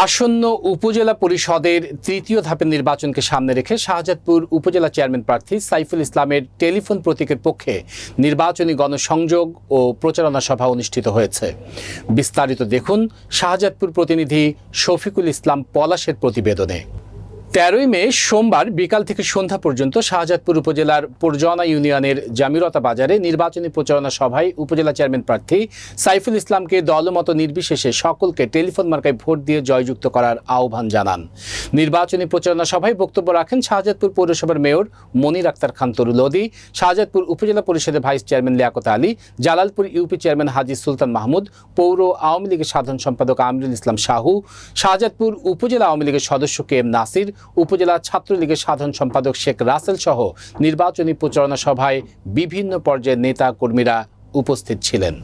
আসন্ন উপজেলা পরিষদের তৃতীয় ধাপের নির্বাচনকে সামনে রেখে শাহজাদপুর উপজেলা চেয়ারম্যান প্রার্থী সাইফুল ইসলামের টেলিফোন প্রতীকের পক্ষে নির্বাচনী গণসংযোগ ও প্রচারণা সভা অনুষ্ঠিত হয়েছে। বিস্তারিত দেখুন শাহজাদপুর প্রতিনিধি শফিকুল ইসলাম পলাশের প্রতিবেদনে। তেরোই মে সোমবার বিকাল থেকে সন্ধ্যা পর্যন্ত শাহজাদপুর উপজেলার পরজনা ইউনিয়নের জামিরতা বাজারে নির্বাচনী প্রচারণা সভায় উপজেলা চেয়ারম্যান প্রার্থী সাইফুল ইসলামকে দলমত নির্বিশেষে সকলকে টেলিফোন মার্কায় ভোট দিয়ে জয়যুক্ত করার আহ্বান জানান। নির্বাচনী প্রচারণা সভায় বক্তব্য রাখেন শাহজাদপুর পৌরসভার মেয়র মনির আক্তার খান তরুলদি, শাহজাদপুর উপজেলা পরিষদের vice chairman Liaquat Ali, Jalalpur UP chairman Haji Sultan Mahmud, পৌর আওয়ামী লীগের সাধারণ সম্পাদক আমিরুল ইসলাম শাহু, শাহজাদপুর উপজেলা আওয়ামী লীগের সদস্য কে এম নাসির উপজেলা ছাত্রলীগের সাধারণ সম্পাদক শেখ রাসেল সহ নির্বাচনী প্রচারণা সভায় বিভিন্ন পর্যায়ের নেতা কর্মীরা উপস্থিত ছিলেন।